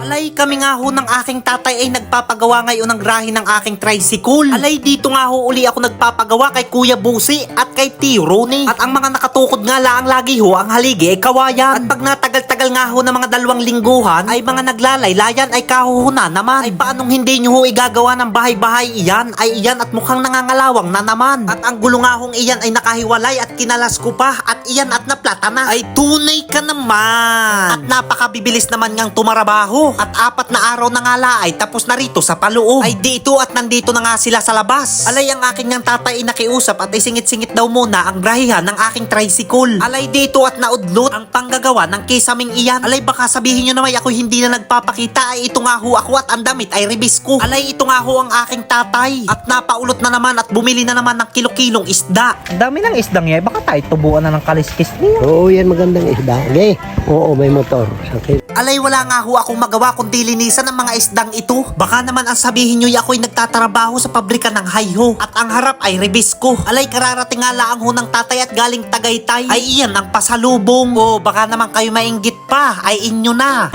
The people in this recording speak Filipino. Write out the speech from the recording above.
Alay, kami nga ho ng aking tatay ay nagpapagawa ngayon ng grahe ng aking tricycle. Alay, dito nga ho uli ako nagpapagawa kay Kuya Busi at kay Tio Ronnie. At ang mga nakatukod nga laang lagi ho ang haligi ay kawayan. At pag natagal-tagal nga ho ng mga dalawang lingguhan ay mga naglalaylayan ay kahuhuna naman. Ay paanong hindi nyo ho igagawa ng bahay-bahay iyan ay iyan at mukhang nangangalawang na naman. At ang gulo nga hong iyan ay nakahiwalay at kinalas ko pa at iyan at naplata na. Ay tunay ka naman. At napakabibilis naman ngang tumarabaho. At apat na araw na nga la ay tapos na rito sa paloob. Ay dito at nandito na nga sila sa labas. Alay ang aking ngang tatay ay nakiusap at isingit-singit daw muna ang grahihan ng aking tricycle. Alay dito at naudlot ang panggagawa ng kisaming iyan. Alay baka sabihin nyo naman ako hindi na nagpapakita ay ito nga ho ako at ang damit ay ribis ko. Alay ito nga ho ang aking tatay. At napaulot na naman at bumili na naman ng kilo-kilong isda. Ang dami ng isdang niya. Baka tayo tubuan na ng kaliskis niya. Oo, yan magandang isda. Okay. Oo, may motor. Sakit. Alay wala nga ho akong magawa kundi linisan ang mga isdang ito. Baka naman ang sabihin nyo ako'y nagtatrabaho sa pabrika ng hayho at ang harap ay ribisco. Alay kararating nga laang ho ng tatay at galing Tagaytay. Ay iyan ang pasalubong. O baka naman kayo mainggit pa ay inyo na.